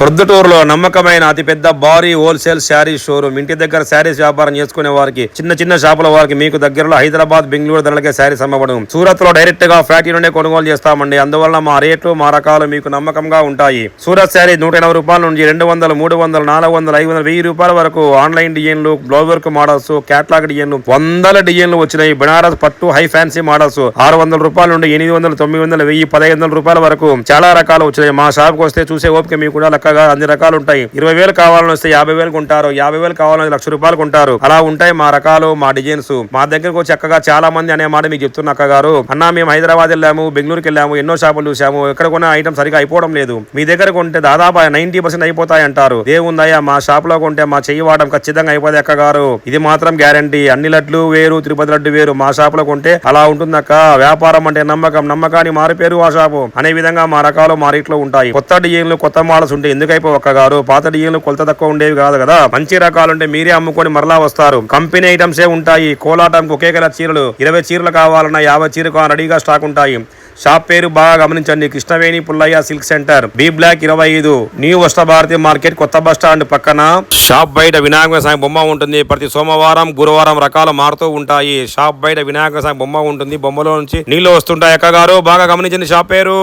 ప్రొద్దుటూరులో నమ్మకమైన అతిపెద్ద భారీ హోల్సేల్ శారీ షోరూమ్. ఇంటి దగ్గర శారీస్ వ్యాపారం చేసుకునే వారికి చిన్న చిన్న షాపుల వారికి మీకు దగ్గరలో హైదరాబాద్ బెంగళూరు ధరలకే శారీస్ అమ్మబడు సూరత్లో డైరెక్ట్గా ఫ్యాక్టరీ నుండి కొనుగోలు చేస్తామండి అందువల్ల మా రేట్లు మా రకాలు మీకు నమ్మకంగా ఉంటాయి. సూరత్ శారీ నూట ఎనభై రూపాయల నుంచి రెండు వందలు మూడు వందలు నాలుగు వందలు ఐదు వందలు వెయ్యి రూపాయల వరకు ఆన్లైన్ డిజైన్లు బ్లౌజ్ వర్క్ మోడల్స్ కేటలాగ్ డిజైన్లు వందల డిజైన్లు వచ్చినాయి. బెనారస్ పట్టు హై ఫ్యాన్సీ మోడల్స్ ఆరు వందల రూపాయల నుండి ఎనిమిది వందలు తొమ్మిది వందలు వెయ్యి పదహైదు వందల రూపాయల వరకు చాలా రకాలు వచ్చినాయి. మా షాప్కు వస్తే చూసే ఓపిక మీకు కూడా చక్కగా అన్ని రకాలు ఉంటాయి. ఇరవై వేలు కావాలని వస్తే యాభై వేలు కొంటారు. యాభై వేలు కావాలని లక్ష రూపాయలు కొంటారు. అలా ఉంటాయి మా రకాలు మా డిజైన్స్. మా దగ్గరకు చక్కగా చాలా మంది అనే మాట మీకు చెప్తున్న అక్క గారు అన్న మేము హైదరాబాద్ వెళ్ళాము బెంగళూరుకి వెళ్ళాము ఎన్నో షాపులు చూసాము ఎక్కడ కొన్న ఐటమ్ సరిగా అయిపోవడం లేదు. మీ దగ్గర కొంటే దాదాపు నైన్టీ పర్సెంట్ అయిపోతాయి అంటారు. ఏముందయ్యా మా షాప్లో కొంటే మా చెయ్యి వాడడం ఖచ్చితంగా అయిపోతుంది అక్క గారు. ఇది మాత్రం గ్యారంటీ. అన్ని లడ్లు వేరు తిరుపతి లడ్డు వేరు. మా షాప్లో కొంటే అలా ఉంటుందక్క వ్యాపారం అంటే నమ్మకం. నమ్మకాన్ని మారిపేరు ఆ షాపు. అనే విధంగా మా రకాలు మా రేట్లో ఉంటాయి. కొత్త డిజైన్లు కొత్త మోడల్స్ ఉంటాయి ఎందుకైపో ఒక్క గారు పాత డిజైన్లు కొలత తక్కువ ఉండేవి కాదు కదా. మంచి రకాలు ఉంటే మీరే అమ్ముకొని మరలా వస్తారు. కంపెనీ ఐటమ్స్ ఏ ఉంటాయి. కోలాటంకి ఒకే కలర్ చీరలు. ఇరవై చీరలు కావాలన్నా యాభై చీరలు కావాలన్నా రెడీగా స్టాక్ ఉంటాయి. షాప్ పేరు బాగా గమనించండి. Krishnaveni Pullaiah silk centre. B block ఇరవై ఐదు. న్యూ వస్త భారతి మార్కెట్ కొత్త బస్ స్టాండ్ పక్కన. షాప్ బయట వినాయక స్వామి బొమ్మ ఉంటుంది. ప్రతి సోమవారం గురువారం రకాలు మారుతూ ఉంటాయి. షాప్ బయట వినాయక స్వామి బొమ్మ ఉంటుంది. బొమ్మలో నుంచి నీళ్ళు వస్తుంటాయి. అక్కగారు బాగా గమనించండి షాప్ పేరు.